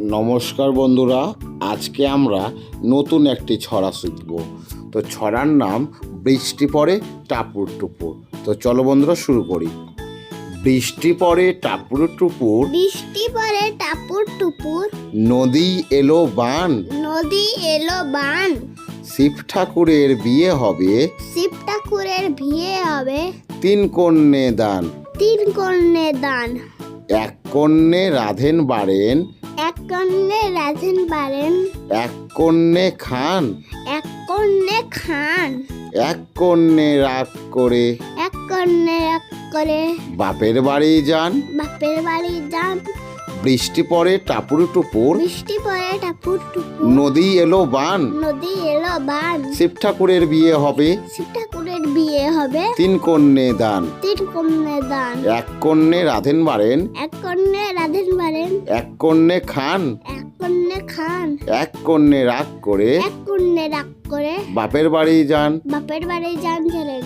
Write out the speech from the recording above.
নমস্কার বন্ধুরা আজকে আমরা নতুন একটি ছড়া শিখব। তো ছড়ার নাম বৃষ্টি পড়ে টাপুর টুপুর। তো চলো বন্ধুরা শুরু করি। বৃষ্টি পড়ে টাপুর টুপুর। বৃষ্টি পরে টাপুর টুপুর। নদী এলো বান। নদী এলো বান। শিব ঠাকুরের বিয়ে হবে। শিব ঠাকুরের বিয়ে হবে। তিন কন্যে দান। তিন কন্যে দান। এক কন্যে রাধেন বাড়েন। এক কন্যে রাজেন পারেন এক কন্যে খান। এক কন্যে খান। এক কন্যে রাগ করে। এক কন্যে এক করে। বাপের বাড়ি যান। বাপের বাড়ি যান। বৃষ্টি পড়ে টাপুর টুপুর। বৃষ্টি পরে টাপুর টুপুর। নদী এলো বান। নদী এলো বান। শিব ঠাকুরের বিয়ে হবে। শিব ঠাকুরের বিয়ে হবে। তিন কন্যে দান। তিন কন্যে দান। এক কন্যে রাধেন বাড়েন। এক কন্যে রাধেন পারেন এক কন্যে খান। এক কন্যে খান। এক কন্যে রাগ করে। এক কন্যে রাগ করে। বাপের বাড়ি যান। বাপের বাড়ি যান চলে